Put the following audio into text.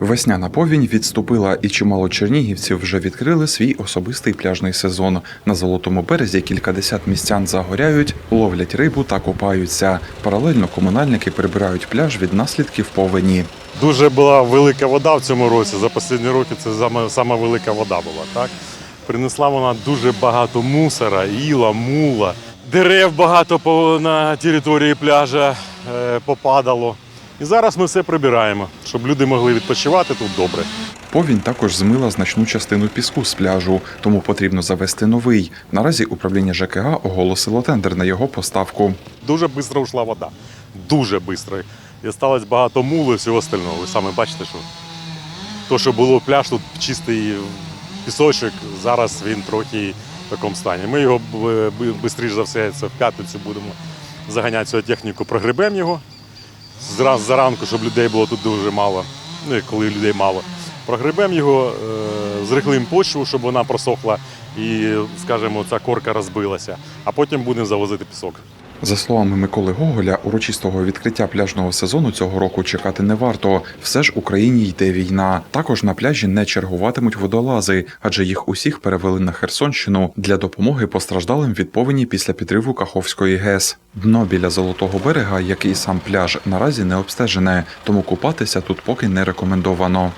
Весняна повінь відступила, і чимало чернігівців вже відкрили свій особистий пляжний сезон. На золотому березі кількадесят містян загоряють, ловлять рибу та купаються. Паралельно комунальники прибирають пляж від наслідків повені. Дуже була велика вода в цьому році. За останні роки це саме, велика вода була. Так? Принесла вона дуже багато мусора, іла, мула. Дерев багато на території пляжа е, попадало. І зараз ми все прибираємо, щоб люди могли відпочивати тут добре. Повінь також змила значну частину піску з пляжу, тому потрібно завести новий. Наразі управління ЖКГ оголосило тендер на його поставку. Дуже швидко йшла вода. Дуже швидко. І осталось багато мули і всього остального. Ви самі бачите, що то, що було пляж, тут чистий пісочок, зараз він трохи в такому стані. Ми його швидше за все це в п'ятницю будемо заганяти цю техніку, прогребемо його зразу заранку, щоб людей було тут дуже мало. Ну і коли людей мало. Прогребемо його, е, зрихлимо почву, щоб вона просохла і, скажімо, ця корка розбилася, а потім будемо завозити пісок. За словами Миколи Гоголя, урочистого відкриття пляжного сезону цього року чекати не варто. Все ж Україні йде війна. Також на пляжі не чергуватимуть водолази, адже їх усіх перевели на Херсонщину для допомоги постраждалим від повені після підриву Каховської ГЕС. Дно біля золотого берега, як і сам пляж, наразі не обстежене, тому купатися тут поки не рекомендовано.